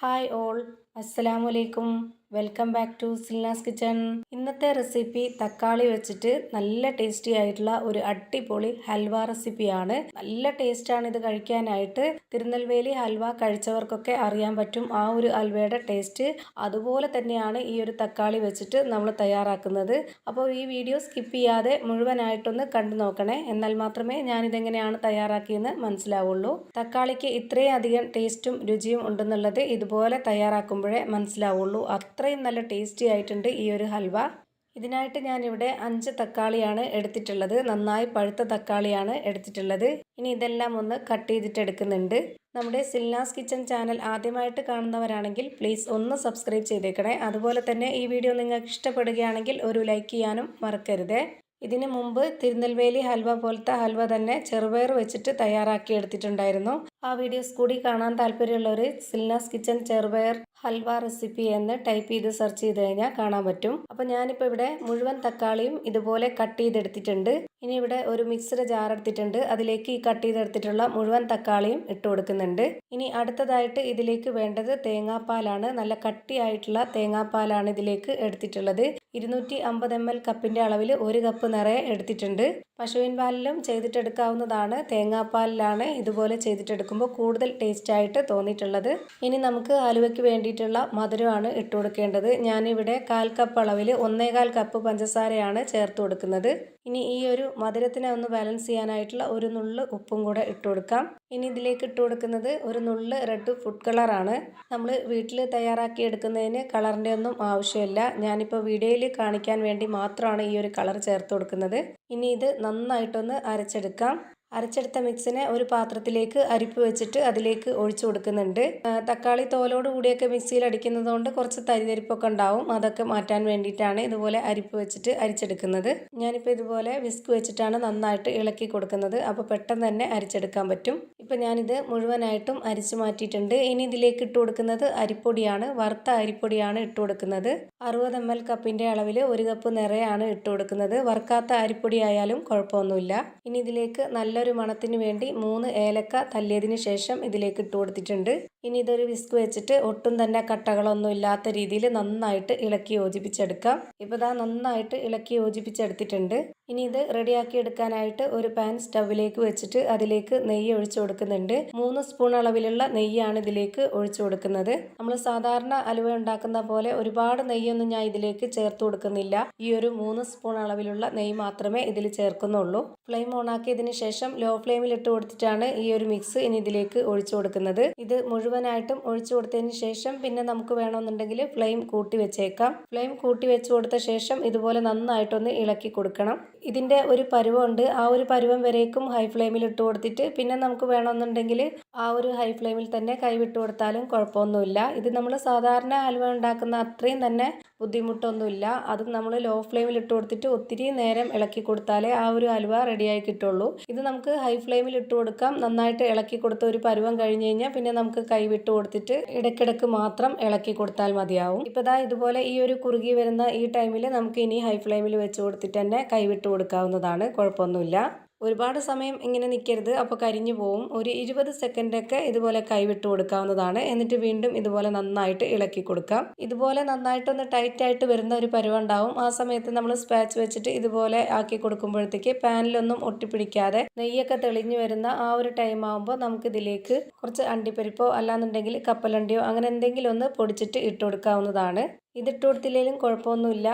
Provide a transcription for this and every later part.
Hi all അസ്സലാമു അലൈക്കും welcome back to Silnas kitchen. ഇന്നത്തെ റെസിപ്പി തക്കാളി വെച്ചിട്ട് നല്ല ടേസ്റ്റി ആയിട്ടുള്ള ഒരു അടിപൊളി ഹൽവ റെസിപ്പിയാണ്. നല്ല ടേസ്റ്റാണ് ഇത് കഴിക്കാനായിട്ട്. തിരുനെൽവേലി ഹൽവ കഴിച്ചവർക്കൊക്കെ അറിയാൻ പറ്റും ആ ഒരു ഹൽവയുടെ ടേസ്റ്റ് അതുപോലെ തന്നെയാണ് ഈ ഒരു തക്കാളി വെച്ചിട്ട് നമ്മൾ തയ്യാറാക്കുന്നത്. അപ്പോൾ ഈ വീഡിയോ സ്കിപ്പ് ചെയ്യാതെ മുഴുവനായിട്ടൊന്ന് കണ്ടു നോക്കണേ. എന്നാൽ മാത്രമേ ഞാനിതെങ്ങനെയാണ് തയ്യാറാക്കിയെന്ന് മനസ്സിലാവുള്ളൂ. തക്കാളിക്ക് ഇത്രയും അധികം ടേസ്റ്റും രുചിയും ഉണ്ടെന്നുള്ളത് ഇതുപോലെ തയ്യാറാക്കുമ്പോഴേ മനസ്സിലാവുള്ളൂ. അത്രയും നല്ല ടേസ്റ്റി ആയിട്ടുണ്ട് ഈ ഒരു ഹൽവ. ഇതിനായിട്ട് ഞാനിവിടെ അഞ്ച് തക്കാളിയാണ് എടുത്തിട്ടുള്ളത്. നന്നായി പഴുത്ത തക്കാളിയാണ് എടുത്തിട്ടുള്ളത്. ഇനി ഇതെല്ലാം ഒന്ന് കട്ട് ചെയ്തിട്ട് എടുക്കുന്നുണ്ട്. നമ്മുടെ സിൽനാസ് കിച്ചൺ ചാനൽ ആദ്യമായിട്ട് കാണുന്നവരാണെങ്കിൽ പ്ലീസ് ഒന്ന് സബ്സ്ക്രൈബ് ചെയ്തേക്കണേ. അതുപോലെ തന്നെ ഈ വീഡിയോ നിങ്ങൾക്ക് ഇഷ്ടപ്പെടുകയാണെങ്കിൽ ഒരു ലൈക്ക് ചെയ്യാനും മറക്കരുത്. ഇതിനു മുമ്പ് തിരുനെൽവേലി ഹൽവ പോലത്തെ ഹൽവ തന്നെ ചെറുപയർ വെച്ചിട്ട് തയ്യാറാക്കി എടുത്തിട്ടുണ്ടായിരുന്നു. ആ വീഡിയോസ് കൂടി കാണാൻ താല്പര്യമുള്ളവർ സിൽനാസ് കിച്ചൺ ചെറുപയർ ഹൽവ റെസിപ്പി എന്ന് ടൈപ്പ് ചെയ്ത് സെർച്ച് ചെയ്ത് കഴിഞ്ഞാൽ കാണാൻ പറ്റും. അപ്പോൾ ഞാനിപ്പോൾ ഇവിടെ മുഴുവൻ തക്കാളിയും ഇതുപോലെ കട്ട് ചെയ്തെടുത്തിട്ടുണ്ട്. ഇനി ഇവിടെ ഒരു മിക്സഡ് ജാർ എടുത്തിട്ടുണ്ട്. അതിലേക്ക് ഈ കട്ട് ചെയ്തെടുത്തിട്ടുള്ള മുഴുവൻ തക്കാളിയും ഇട്ട് കൊടുക്കുന്നുണ്ട്. ഇനി അടുത്തതായിട്ട് ഇതിലേക്ക് വേണ്ടത് തേങ്ങാപ്പാലാണ്. നല്ല കട്ടിയായിട്ടുള്ള തേങ്ങാപ്പാലാണ് ഇതിലേക്ക് എടുത്തിട്ടുള്ളത്. ഇരുന്നൂറ്റി അമ്പത് എം എൽ കപ്പിന്റെ അളവിൽ ഒരു കപ്പ് നിറയെ എടുത്തിട്ടുണ്ട്. പശുവിൻ പാലിലും ചെയ്തിട്ടെടുക്കാവുന്നതാണ്. തേങ്ങാപ്പാലിലാണ് ഇതുപോലെ ചെയ്തിട്ടെടുക്കുമ്പോൾ കൂടുതൽ ടേസ്റ്റ് ആയിട്ട് തോന്നിയിട്ടുള്ളത്. ഇനി നമുക്ക് ആലുവയ്ക്ക് വേണ്ടിയിട്ടുള്ള മധുരമാണ് ഇട്ട് കൊടുക്കേണ്ടത്. ഞാനിവിടെ കാൽ കപ്പ് അളവിൽ ഒന്നേകാൽ കപ്പ് പഞ്ചസാരയാണ് ചേർത്ത് കൊടുക്കുന്നത്. ഇനി ഈ ഒരു മധുരത്തിനെ ഒന്ന് ബാലൻസ് ചെയ്യാനായിട്ടുള്ള ഒരു നുള്ള് ഉപ്പും കൂടെ ഇട്ട് കൊടുക്കാം. ഇനി ഇതിലേക്ക് ഇട്ട് കൊടുക്കുന്നത് ഒരു നുള്ള് റെഡ് ഫുഡ് കളറാണ് നമ്മൾ വീട്ടിൽ തയ്യാറാക്കി എടുക്കുന്നതിന് കളറിന്റെ ഒന്നും ആവശ്യമില്ല. ഞാനിപ്പോൾ വീഡിയോയിൽ കാണിക്കാൻ വേണ്ടി മാത്രമാണ് ഈ ഒരു കളർ ചേർത്ത് കൊടുക്കുന്നത്. ഇനി ഇത് നന്നായിട്ടൊന്ന് അരച്ചെടുക്കാം. അരച്ചെടുത്ത മിക്സിനെ ഒരു പാത്രത്തിലേക്ക് അരിപ്പ് വെച്ചിട്ട് അതിലേക്ക് ഒഴിച്ചു കൊടുക്കുന്നുണ്ട്. തക്കാളി തോലോട് കൂടിയൊക്കെ മിക്സിയിൽ അടിക്കുന്നത് കൊണ്ട് കുറച്ച് തരിതരിപ്പൊക്കെ ഉണ്ടാവും. അതൊക്കെ മാറ്റാൻ വേണ്ടിയിട്ടാണ് ഇതുപോലെ അരിപ്പ് വെച്ചിട്ട് അരിച്ചെടുക്കുന്നത്. ഞാനിപ്പോൾ ഇതുപോലെ വിസ്ക് വെച്ചിട്ടാണ് നന്നായിട്ട് ഇളക്കി കൊടുക്കുന്നത്. അപ്പോൾ പെട്ടെന്ന് തന്നെ അരിച്ചെടുക്കാൻ പറ്റും. ഇപ്പം ഞാനിത് മുഴുവനായിട്ടും അരിച്ചു മാറ്റിയിട്ടുണ്ട്. ഇനി ഇതിലേക്ക് ഇട്ട് കൊടുക്കുന്നത് അരിപ്പൊടിയാണ്. വറുത്ത അരിപ്പൊടിയാണ് ഇട്ട് കൊടുക്കുന്നത്. അറുപത് എം എൽ കപ്പിന്റെ അളവിൽ ഒരു കപ്പ് നിറയാണ് ഇട്ട് കൊടുക്കുന്നത്. വറുക്കാത്ത അരിപ്പൊടി ആയാലും കുഴപ്പമൊന്നുമില്ല. ഇനി ഇതിലേക്ക് നല്ല നല്ലൊരു മണത്തിന് വേണ്ടി മൂന്ന് ഏലക്ക തല്ലിയതിന് ശേഷം ഇതിലേക്ക് ഇട്ട് കൊടുത്തിട്ടുണ്ട്. ഇനി ഇതൊരു വിസ്ക് വെച്ചിട്ട് ഒട്ടും തന്നെ കട്ടകളൊന്നും ഇല്ലാത്ത രീതിയിൽ നന്നായിട്ട് ഇളക്കി യോജിപ്പിച്ചെടുക്കാം. ഇപ്പോൾ ഇതാ നന്നായിട്ട് ഇളക്കി യോജിപ്പിച്ചെടുത്തിട്ടുണ്ട്. ഇനി ഇത് റെഡിയാക്കി എടുക്കാനായിട്ട് ഒരു പാൻ സ്റ്റവിലേക്ക് വെച്ചിട്ട് അതിലേക്ക് നെയ്യ് ഒഴിച്ചു കൊടുക്കുന്നുണ്ട്. മൂന്ന് സ്പൂൺ അളവിലുള്ള നെയ്യാണ് ഇതിലേക്ക് ഒഴിച്ചു കൊടുക്കുന്നത്. നമ്മൾ സാധാരണ അലുവ ഉണ്ടാക്കുന്ന പോലെ ഒരുപാട് നെയ്യൊന്നും ഞാൻ ഇതിലേക്ക് ചേർത്ത് കൊടുക്കുന്നില്ല. ഈ ഒരു മൂന്ന് സ്പൂൺ അളവിലുള്ള നെയ്യ് മാത്രമേ ഇതിൽ ചേർക്കുന്നുള്ളൂ. ഫ്ലെയിം ഓണാക്കിയതിന് ശേഷം ലോ ഫ്ലെയിമിൽ ഇട്ട് കൊടുത്തിട്ടാണ് ഈ ഒരു മിക്സ് ഇനി ഇതിലേക്ക് ഒഴിച്ചു കൊടുക്കുന്നത്. ഇത് മുഴുവനായിട്ടും ഒഴിച്ചു കൊടുത്തതിന് ശേഷം പിന്നെ നമുക്ക് വേണമെന്നുണ്ടെങ്കിൽ ഫ്ലെയിം കൂട്ടി വെച്ചേക്കാം. ഫ്ലെയിം കൂട്ടി വെച്ചു കൊടുത്ത ശേഷം ഇതുപോലെ നന്നായിട്ടൊന്ന് ഇളക്കി കൊടുക്കണം. ഇതിന്റെ ഒരു പരുവമുണ്ട്. ആ ഒരു പരുവം വരേക്കും ഹൈ ഫ്ലെയിമിൽ ഇട്ട് കൊടുത്തിട്ട് പിന്നെ നമുക്ക് വേണമെന്നുണ്ടെങ്കിൽ ആ ഒരു ഹൈ ഫ്ലെയിമിൽ തന്നെ കൈവിട്ട് കൊടുത്താലും കുഴപ്പമൊന്നുമില്ല. ഇത് നമ്മൾ സാധാരണ ഹൽവ ഉണ്ടാക്കുന്ന അത്രയും തന്നെ ബുദ്ധിമുട്ടൊന്നുമില്ല. അത് നമ്മൾ ലോ ഫ്ലെയിമിൽ ഇട്ട് കൊടുത്തിട്ട് ഒത്തിരി നേരം ഇളക്കി കൊടുത്താലേ ആ ഒരു ഹൽവ റെഡിയായി കിട്ടുള്ളൂ. ഇത് നമുക്ക് ഹൈ ഫ്ലെയിമിൽ ഇട്ട് കൊടുക്കാം. നന്നായിട്ട് ഇളക്കി കൊടുത്ത ഒരു പരുവം കഴിഞ്ഞ് കഴിഞ്ഞാൽ പിന്നെ നമുക്ക് കൈവിട്ട് കൊടുത്തിട്ട് ഇടയ്ക്കിടയ്ക്ക് മാത്രം ഇളക്കി കൊടുത്താൽ മതിയാവും. ഇപ്പോൾ ദാ ഇതുപോലെ ഈ ഒരു കുറുകി വരുന്ന ഈ ടൈമിൽ നമുക്ക് ഇനി ഹൈ ഫ്ലെയിമിൽ വെച്ച് കൊടുത്തിട്ട് തന്നെ കൈവിട്ട് കൊടുക്കാവുന്നതാണ്. കുഴപ്പമൊന്നുമില്ല. ഒരുപാട് സമയം ഇങ്ങനെ നിൽക്കരുത് അപ്പോൾ കരിഞ്ഞു പോവും. ഒരു ഇരുപത് സെക്കൻഡൊക്കെ ഇതുപോലെ കൈവിട്ട് കൊടുക്കാവുന്നതാണ്. എന്നിട്ട് വീണ്ടും ഇതുപോലെ നന്നായിട്ട് ഇളക്കി കൊടുക്കാം. ഇതുപോലെ നന്നായിട്ടൊന്ന് ടൈറ്റ് ആയിട്ട് വരുന്ന ഒരു പരുവുണ്ടാവും ആ സമയത്ത് നമ്മൾ സ്പാച്ച് വെച്ചിട്ട് ഇതുപോലെ ആക്കി കൊടുക്കുമ്പോഴത്തേക്ക് പാനിലൊന്നും ഒട്ടിപ്പിടിക്കാതെ നെയ്യൊക്കെ തെളിഞ്ഞു വരുന്ന ആ ഒരു ടൈം ആകുമ്പോൾ നമുക്ക് ഇതിലേക്ക് കുറച്ച് അണ്ടിപ്പരിപ്പോ അല്ലാന്നുണ്ടെങ്കിൽ കപ്പലണ്ടിയോ അങ്ങനെ എന്തെങ്കിലും ഒന്ന് പൊടിച്ചിട്ട് ഇട്ട് കൊടുക്കാവുന്നതാണ്. ഇതിട്ട് കൊടുത്തില്ലെങ്കിലും കുഴപ്പമൊന്നുമില്ല.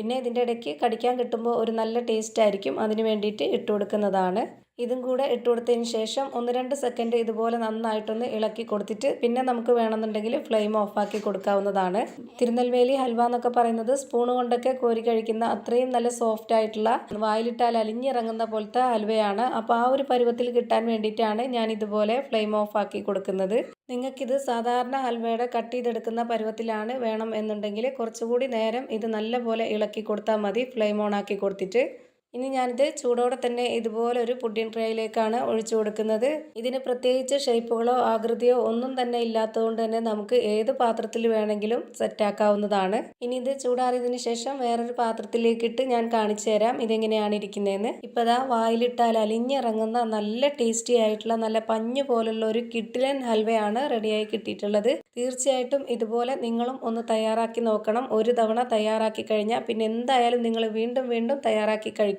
പിന്നെ ഇതിന്റെ ഇടയ്ക്ക് കടിക്കാൻ കിട്ടുമ്പോൾ ഒരു നല്ല ടേസ്റ്റ് ആയിരിക്കും. അതിന് വേണ്ടിയിട്ട് ഇട്ട് കൊടുക്കുന്നതാണ്. ഇതും കൂടെ ഇട്ട് കൊടുത്തതിന് ശേഷം ഒന്ന് രണ്ട് സെക്കൻഡ് ഇതുപോലെ നന്നായിട്ടൊന്ന് ഇളക്കി കൊടുത്തിട്ട് പിന്നെ നമുക്ക് വേണമെന്നുണ്ടെങ്കിൽ ഫ്ലെയിം ഓഫാക്കി കൊടുക്കാവുന്നതാണ്. തിരുനെൽവേലി ഹൽവ എന്നൊക്കെ പറയുന്നത് സ്പൂൺ കൊണ്ടൊക്കെ കോരി കഴിക്കുന്ന അത്രയും നല്ല സോഫ്റ്റ് ആയിട്ടുള്ള വായിലിട്ടാൽ അലിഞ്ഞിറങ്ങുന്ന പോലത്തെ ഹൽവയാണ്. അപ്പോൾ ആ ഒരു പരുവത്തിൽ കിട്ടാൻ വേണ്ടിയിട്ടാണ് ഞാൻ ഇതുപോലെ ഫ്ലെയിം ഓഫാക്കി കൊടുക്കുന്നത്. നിങ്ങൾക്കിത് സാധാരണ ഹൽവയുടെ കട്ട് ചെയ്തെടുക്കുന്ന പരുവത്തിലാണ് വേണം എന്നുണ്ടെങ്കിൽ കുറച്ചുകൂടി നേരം ഇത് നല്ലപോലെ ഇളക്കി കൊടുത്താൽ മതി ഫ്ലെയിം ഓൺ ആക്കി കൊടുത്തിട്ട്. ഇനി ഞാനിത് ചൂടോടെ തന്നെ ഇതുപോലെ ഒരു പുഡിംഗ് ട്രേയിലേക്കാണ് ഒഴിച്ചു കൊടുക്കുന്നത്. ഇതിന് പ്രത്യേകിച്ച് ഷേപ്പുകളോ ആകൃതിയോ ഒന്നും തന്നെ ഇല്ലാത്തതുകൊണ്ട് തന്നെ നമുക്ക് ഏത് പാത്രത്തിൽ വേണമെങ്കിലും സെറ്റാക്കാവുന്നതാണ്. ഇനി ഇത് ചൂടാറിയതിന് ശേഷം വേറൊരു പാത്രത്തിലേക്കിട്ട് ഞാൻ കാണിച്ചു തരാം ഇതെങ്ങനെയാണ് ഇരിക്കുന്നതെന്ന്. ഇപ്പോൾ ഇതാ വായിലിട്ടാൽ അലിഞ്ഞിറങ്ങുന്ന നല്ല ടേസ്റ്റി ആയിട്ടുള്ള നല്ല പഞ്ഞു പോലുള്ള ഒരു കിട്ടിലൻ ഹൽവയാണ് റെഡിയായി കിട്ടിയിട്ടുള്ളത്. തീർച്ചയായിട്ടും ഇതുപോലെ നിങ്ങളും ഒന്ന് തയ്യാറാക്കി നോക്കണം. ഒരു തവണ തയ്യാറാക്കി കഴിഞ്ഞാൽ പിന്നെ എന്തായാലും നിങ്ങൾ വീണ്ടും വീണ്ടും തയ്യാറാക്കി കഴിക്കും